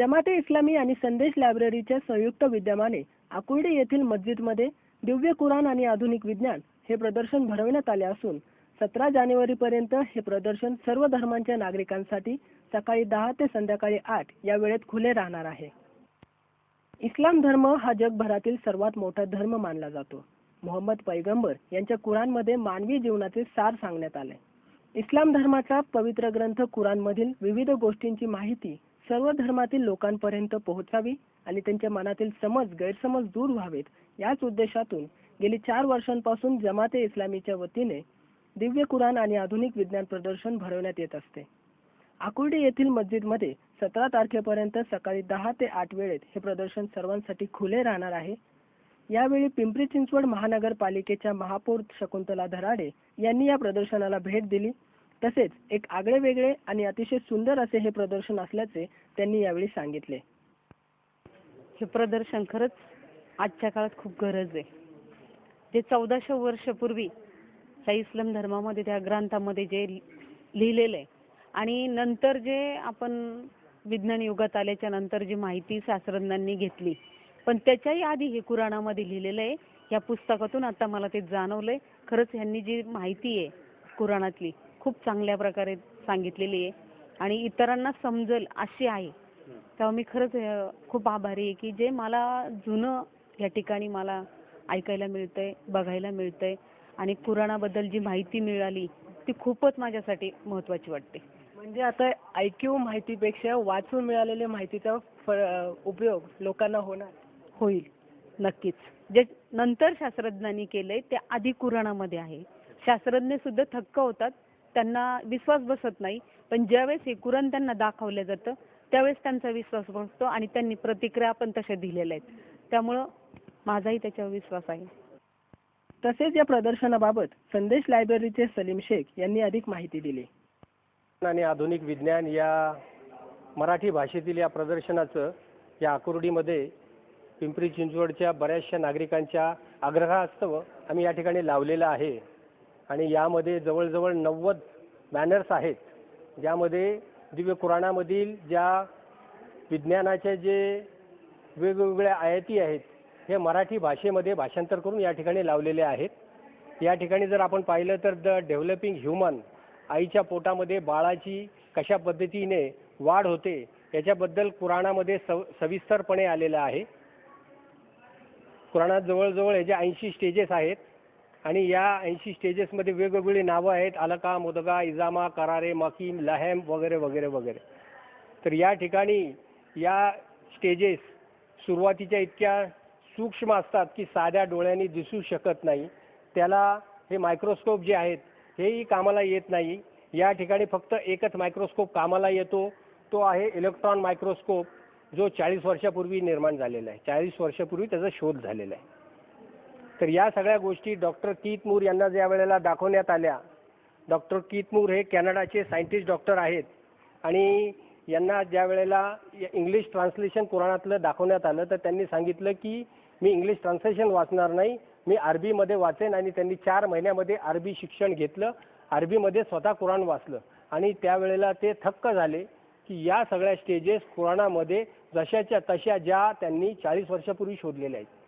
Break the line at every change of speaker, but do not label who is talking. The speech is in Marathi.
जमाते इस्लामी आणि संदेश लायब्ररीच्या संयुक्त विद्यमाने आकुर्डी येथील मस्जिदमध्ये दिव्य कुराण आणि आधुनिक विज्ञान हे प्रदर्शन भरवण्यात आले असून सतरा जानेवारीपर्यंत हे प्रदर्शन सर्व धर्मांच्या नागरिकांसाठी सकाळी दहा ते संध्याकाळी आठ या वेळेत खुले राहणार आहे. इस्लाम धर्म हा जगभरातील सर्वात मोठा धर्म मानला जातो. मोहम्मद पैगंबर यांच्या कुराणमध्ये मानवी जीवनाचे सार सांगण्यात आले. इस्लाम धर्माचा पवित्र ग्रंथ कुराणमधील विविध गोष्टींची माहिती सर्व धर्मातील लोकांपर्यंत पोहोचावी आणि त्यांच्या मनातील समज गैरसमज दूर व्हावेत. याच उद्देशातून गेली चार वर्षांपासून जमाते इस्लामीच्या वतीने दिव्य कुराण आणि आधुनिक विज्ञान प्रदर्शन भरवण्यात येत असते. आकुर्डी येथील मस्जिदमध्ये सतरा तारखेपर्यंत सकाळी दहा ते आठ वेळेत हे प्रदर्शन सर्वांसाठी खुले राहणार आहे. यावेळी पिंपरी चिंचवड महानगरपालिकेच्या महापौर शकुंतला धराडे यांनी या प्रदर्शनाला भेट दिली. तसेच एक आगळे वेगळे आणि अतिशय सुंदर असे हे प्रदर्शन असल्याचे त्यांनी यावेळी सांगितले.
हे प्रदर्शन खरंच आजच्या काळात खूप गरज आहे. जे चौदाशे वर्षापूर्वी ह्या इस्लाम धर्मामध्ये त्या ग्रंथामध्ये जे लिहिलेलं आहे आणि नंतर जे आपण विज्ञान युगात आल्याच्यानंतर जी माहिती शास्त्रज्ञांनी घेतली पण त्याच्याही आधी हे कुराणामध्ये लिहिलेलं आहे. या पुस्तकातून आता मला ते जाणवलंय. खरंच ह्यांनी जी माहिती आहे कुराणातली खूप चांगल्या प्रकारे सांगितलेली आहे. आणि इतरांना समजेल अशी आहे. तेव्हा मी खरंच खूप आभारी आहे की जे मला जुनं या ठिकाणी मला ऐकायला मिळतंय बघायला मिळतंय आणि कुराणाबद्दल जी माहिती मिळाली ती खूपच माझ्यासाठी महत्त्वाची वाटते.
म्हणजे आता ऐकीव माहितीपेक्षा वाचून मिळालेल्या माहितीचा उपयोग लोकांना होणार.
होईल नक्कीच. जे नंतर शास्त्रज्ञांनी केलंय ते आधी कुराणामध्ये आहे. शास्त्रज्ञ सुद्धा थक्क होतात त्यांना विश्वास बसत नाही. पण ज्यावेळेस हे कुराण त्यांना दाखवलं जातं त्यावेळेस त्यांचा विश्वास बसतो आणि त्यांनी प्रतिक्रिया पण तशा दिलेल्या आहेत. त्यामुळं माझाही त्याच्यावर विश्वास आहे.
तसेच या प्रदर्शनाबाबत संदेश लायब्ररीचे सलीम शेख यांनी अधिक माहिती दिली.
आणि आधुनिक विज्ञान या मराठी भाषेतील या प्रदर्शनाचं या आकुर्डीमध्ये पिंपरी चिंचवडच्या बऱ्याचशा नागरिकांच्या आग्रहास्तव आम्ही या ठिकाणी लावलेलं आहे. आणि यामध्ये जवळजवळ नव्वद बॅनर्स आहेत ज्यामध्ये दिव्य कुराणामधील ज्या विज्ञानाच्या जे वेगवेगळ्या आयती आहेत हे मराठी भाषेमध्ये भाषांतर करून या ठिकाणी लावलेले आहेत. या ठिकाणी जर आपण पाहिलं तर द डेव्हलपिंग ह्युमन आईच्या पोटामध्ये बाळाची कशा पद्धतीने वाढ होते याच्याबद्दल कुराणामध्ये सव सविस्तरपणे आलेलं आहे. कुराणात जवळजवळ याचे ऐंशी स्टेजेस आहेत आणि या ऐंशी स्टेजेसमध्ये वेगवेगळी नावं आहेत. अलका मुदगा इजामा करारे मकीम लहेम वगैरे वगैरे वगैरे. तर या ठिकाणी या स्टेजेस सुरुवातीच्या इतक्या सूक्ष्म असतात की साध्या डोळ्यांनी दिसू शकत नाही. त्याला हे मायक्रोस्कोप जे आहेत हेही कामाला येत नाही. या ठिकाणी फक्त एकच मायक्रोस्कोप कामाला येतो. तो आहे इलेक्ट्रॉन मायक्रोस्कोप जो चाळीस वर्षापूर्वी निर्माण झालेला आहे. चाळीस वर्षापूर्वी त्याचा शोध झालेला आहे. तर या सगळ्या गोष्टी डॉक्टर कीतमूर यांना ज्या वेळेला दाखवण्यात आल्या डॉक्टर कीतमूर हे कॅनडाचे सायंटिस्ट डॉक्टर आहेत आणि यांना ज्या वेळेला इंग्लिश ट्रान्सलेशन कुराणातलं दाखवण्यात आलं तर त्यांनी सांगितलं की मी इंग्लिश ट्रान्सलेशन वाचणार नाही मी अरबीमध्ये वाचेन आणि त्यांनी चार महिन्यामध्ये अरबी शिक्षण घेतलं अरबीमध्ये स्वतः कुराण वाचलं आणि त्यावेळेला ते थक्क झाले की या सगळ्या स्टेजेस कुराणामध्ये जशाच्या तशा ज्या त्यांनी चाळीस वर्षापूर्वी शोधलेल्या आहेत.